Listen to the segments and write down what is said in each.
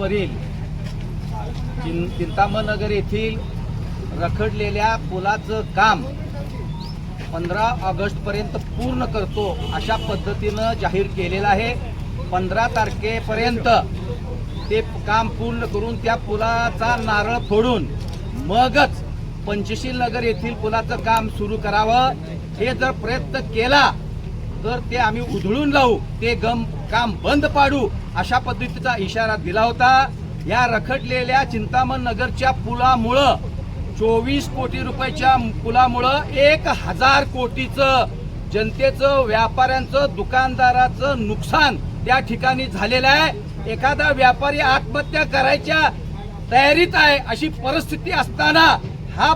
रोडवरील चिं चिंतामणनगर येथील रखडलेल्या पुलाचं काम पंधरा ऑगस्टपर्यंत पूर्ण करतो अशा पद्धतीनं जाहीर केलेलं आहे. पंधरा तारखेपर्यंत ते काम पूर्ण करून त्या पुलाचा नारळ फोडून मगच पंचशील नगर येथील पुलाचं काम सुरू करावं. हे जर प्रयत्न केला तर ते आम्ही उधळून लावू ते गम काम बंद पाडू अशा पद्धतीचा इशारा दिला होता. या रखडलेल्या चिंतामण नगरच्या पुलामुळं चोवीस कोटी रुपयाच्या पुलामुळं एक हजार कोटीचं जनतेचं व्यापाऱ्यांचं दुकानदाराचं नुकसान त्या ठिकाणी झालेलं आहे. एखादा व्यापारी आत्महत्या करायच्या तयारीत आहे अशी परिस्थिती असताना हा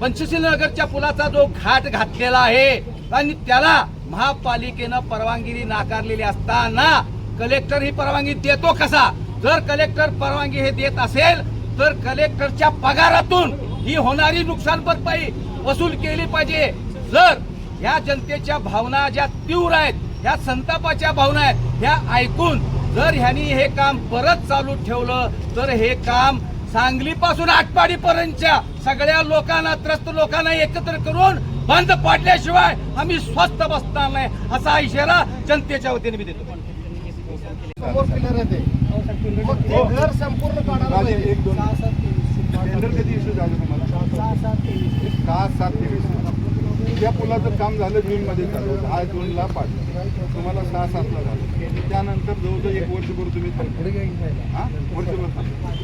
पंचशील नगरच्या पुलाचा जो घाट घातलेला आहे आणि त्याला महापालिकेनं परवानगी नाकारलेली असताना कलेक्टर ही परवानगी देतो कसा? जर कलेक्टर परवानगी हे देत असेल तर कलेक्टरच्या पगारातून ही होणारी नुकसान भरपाई वसूल केली पाहिजे. जर ह्या जनतेच्या भावना ज्या तीव्र आहेत ह्या संतापाच्या भावना आहेत ह्या ऐकून जर ह्यांनी हे काम परत चालू ठेवलं तर हे काम सांगलीपासून आटपाडीपर्यंतच्या सगळ्या लोकांना त्रस्त लोकांना एकत्र करून बंद पाडल्याशिवाय आम्ही स्वस्त बसणार नाही असा इशारा जनतेच्या वतीने मी देतो. त्या पुलाचं काम झालं जून मध्ये झालं दहा जूनला पाडलं. तुम्हाला सहा सातला झालं. त्यानंतर जवळजवळ एक वर्षभर तुम्ही. हा? वर्षभर.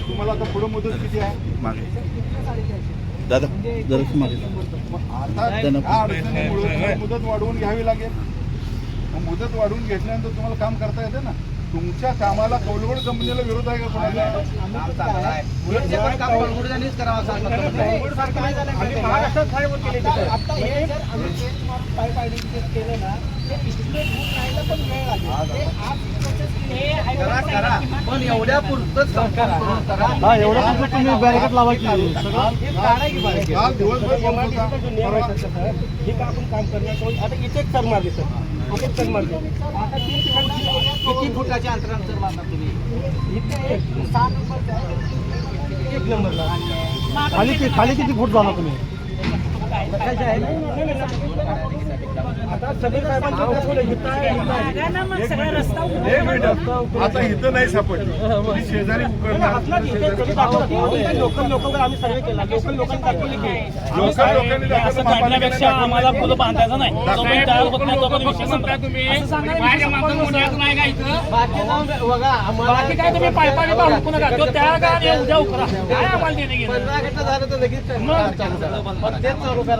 तुम्हाला आता पुढे मुदत किती आहे? दादा जरा मागे मुदत वाढवून घ्यावी लागेल. मुदत वाढवून घेतल्यानंतर तुम्हाला काम करता येते ना? तुमच्या कामाला कौलगड कंपनीला विरोध आहे का कोणाला महाराष्ट्रात फायबर केले तिथे. जर आम्ही एक माप पाय पायडी जे केलं ना ते display होऊन राहायला पण वेळ लागेल. ते आज process केली. हे highway करा करा. पण एवढ्या पुरतच हा, पुरतं तुम्ही बॅरिकेड लावा की हे काढा की बॅरिकेड. हे हे का आपण काम आता मारली सर. मारली. आता तीन ठिकाणी किती फुटाच्या अंतरानंतर मारणार तुम्ही? इथे एक सहा नंबरचा एक नंबरला. खाली खाली किती फूट झाला तुम्ही? आता इथं आहे, इथं आहे. एक मिनिट आता इथं नाही सापडली शेजारी. लोकल लोकल आम्ही सर्वे केला लोकल लोकांनी दाखवली लोकल असं काढण्यापेक्षा आम्हाला. फुलं बांधायचं नाही जोपर्यंत तयार होत नाही तोपर्यंत विषय संपला. असं सांगायला बाकी बघा काय तुम्ही हुकू नका तो उद्या उकरा. काय आम्हाला देणे करा.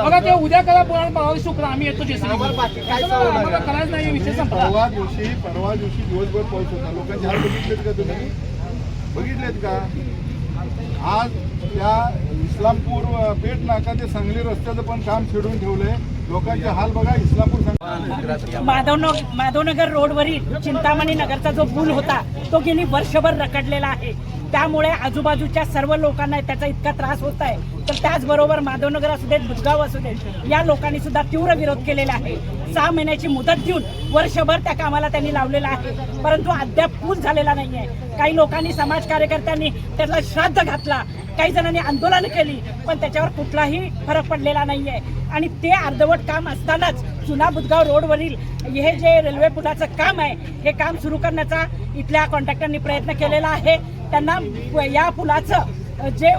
बघा ते उद्या पुन्हा आम्ही येतो जेसीबी. आम्हाला. करायचं नाही विषय संपला. परवा दिवशी परवा दिवशी दिवसभर पाऊस होता. लोकांचे हाल बघितलेत का तुम्ही? बघितलेत का? आज त्या इस्लामपूर पेठ नाका ते सांगली रस्त्याचं पण काम छेडून ठेवलंय. लोकांचे हाल बघा इस्लामपूर माधवनगर माधवनगर रोडवरील चिंतामणी नगरचा जो पूल होता तो गेली वर्षभर रखडलेला आहे. त्यामुळे आजूबाजूच्या सर्व लोकांना त्याचा इतका त्रास होत आहे. तर त्याचबरोबर माधवनगर असू देत बुधगाव असू देत या लोकांनी सुद्धा तीव्र विरोध केलेला आहे. सहा महिन्याची मुदत देऊन वर्षभर त्या कामाला त्यांनी लावलेला आहे. परंतु अद्याप पूल झालेला नाही आहे काही लोकांनी समाज कार्यकर्त्यांनी त्याला श्राद्ध घातला. काही जणांनी आंदोलन केली पण त्याच्यावर कुठलाही फरक पडलेला नाही आहे आणि ते अर्धवट काम असतानाच जुना बुधगाव रोडवरील हे जे रेल्वे पुलाचं काम आहे हे काम सुरू करण्याचा इथल्या कॉन्ट्रॅक्टरनी प्रयत्न केलेला आहे. त्यांना या पुलाचं जे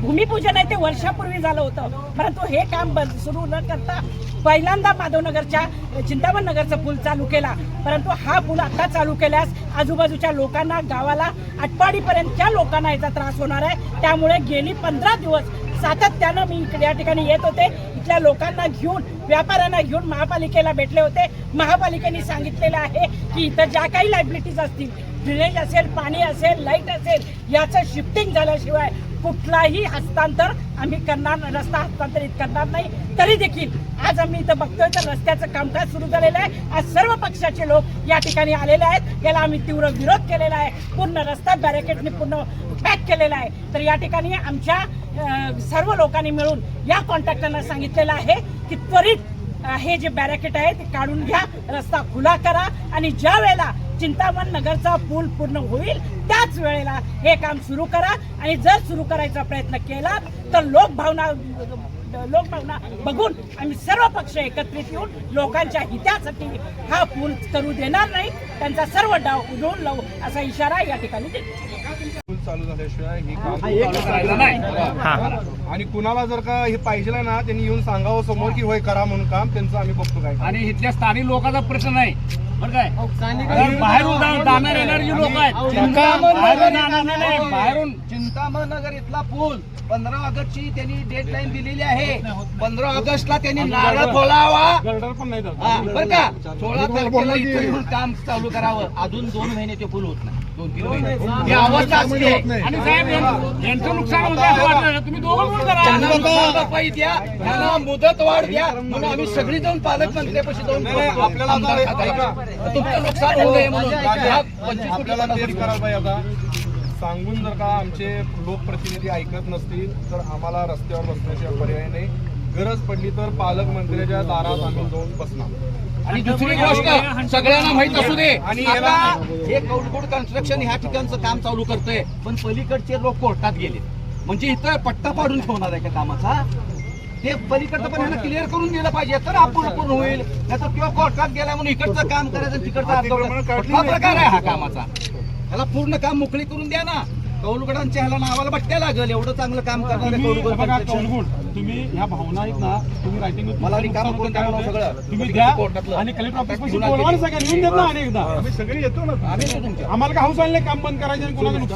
भूमिपूजन आहे ते वर्षापूर्वी झालं होतं. परंतु हे काम सुरू न करता पहिल्यांदा माधवनगरच्या चिंतामण नगरचा पूल चालू केला. परंतु हा पूल आता चालू केल्यास आजूबाजूच्या लोकांना गावाला आटपाडीपर्यंतच्या लोकांना याचा त्रास होणार आहे. त्यामुळे गेली पंधरा दिवस सातत्यानं मी इकडे या ठिकाणी येत होते. इथल्या लोकांना घेऊन व्यापाऱ्यांना घेऊन महापालिकेला भेटले होते. महापालिकेने सांगितलेलं आहे की इथं ज्या काही लायबिलिटीज असतील ड्रेनेज असेल पाणी असेल लाइट असेल याचं शिफ्टिंग झाल्याशिवाय कुठलाही हस्तांतर आम्ही करणार रस्ता हस्तांतरित करणार नाही. तरी देखील आज आम्ही इथं बघतोय तर रस्त्याचं कामकाज सुरू झालेलं आहे. आज सर्व पक्षाचे लोक या ठिकाणी आलेले आहेत. याला आम्ही तीव्र विरोध केलेला आहे. पूर्ण रस्ता बॅरिकेडने पूर्ण पॅक केलेला आहे. तर या ठिकाणी आमच्या सर्व लोकांनी मिळून या कॉन्ट्रॅक्टरना सांगितलेलं आहे की त्वरित हे जे बॅरिकेड आहे ते काढून घ्या. रस्ता खुला करा. आणि ज्या वेळेला चिंतामण नगरचा पूल पूर्ण होईल त्याच वेळेला हे काम सुरू करा. आणि जर सुरू करायचा प्रयत्न केला तर लोकभावना लोकभावना बघून आम्ही सर्व पक्ष एकत्रित येऊन लोकांच्या हितासाठी हा पूल करू देणार नाही. त्यांचा सर्व डाव उधळून लावू असा इशारा या ठिकाणी चालू झाल्याशिवाय हे. आणि कुणाला जर का हे पाहिजे ना त्यांनी येऊन सांगावं समोर की होय करा म्हणून काम त्यांचं आम्ही बघतो काय. आणि इथल्या स्थानिक लोकांचा प्रश्न नाही. बरं काय? कारण बाहेरून जा- जाणार येणारी जी लोक आहेत चिंतामण बाहेरून जाणार नाही इथला पूल पंधरा ऑगस्टची त्यांनी डेडलाईन दिलेली आहे. पंधरा ऑगस्टला त्यांनी नारळ फोडावा गर्डर पण नाही जात. हा, बरं का? सोळा तारखेला इथं येऊन काम चालू करावं. अजून दोन महिने ते पूल होत नाही. दोन तीन महिने. ही अवस्था असते. आणि साहेब यां- यांचं नुकसान होतं असं वाटलं. तुम्ही दोघं बोल करा. त्यांना नुकसान भरपाई द्या. त्यांना मुदत वाढ द्या. म्हणून आम्ही सगळी जाऊन पालकमंत्र्यापाशी जाऊन आपल्याला आता आमदार खात्याला. ऐका. तुमचं नुकसान होऊ नये म्हणून. राजा, पंचवीस कोटी आपल्याला तेच पन्नास करायला पाहिजे आता. सांगून जर का आमचे लोकप्रतिनिधी ऐकत नसतील तर आम्हाला रस्त्यावर बसण्याशिवाय पर्याय नाही गरज पडली तर पालकमंत्र्याच्या दारात आम्ही जाऊन बसणार. आणि दुसरी गोष्ट सगळ्यांना माहीत असू दे. आणि आता हे कौलगुड कन्स्ट्रक्शन ह्या ठिकाणचं काम चालू करतंय पण पलीकडचे लोक कोर्टात गेले म्हणजे इथं पट्टा पाडून ठेवणार आहे का कामाचा? ते पलीकडचं पण ह्यांना क्लिअर करून दिलं पाहिजे. तर आपण पूर्ण होईल. नाही तर किंवा कोर्टात गेल्या म्हणून इकडचं काम करायचं तिकडचं कुठला नाही. प्रकार आहे हा कामाचा. त्याला पूर्ण काम मोकळी करून द्या ना. कौलगडांच्या ह्याला नावाला बट्ट्या लागल. एवढं चांगलं काम करणारे तुम्ही कौलगड ह्या भावना आहेत ना तुम्ही रायटिंग मला रिकामं करून ना सगळं. तुम्ही द्या. आणि कलेक्टर ऑफिस बोलवा ना केली. सगळ्यांनी येऊन देत ना अनेकदा आम्ही सगळे येतो ना. आम्ही आम्हाला का हाऊस आणले काम बंद करायचे आणि कोणाचं नुकसान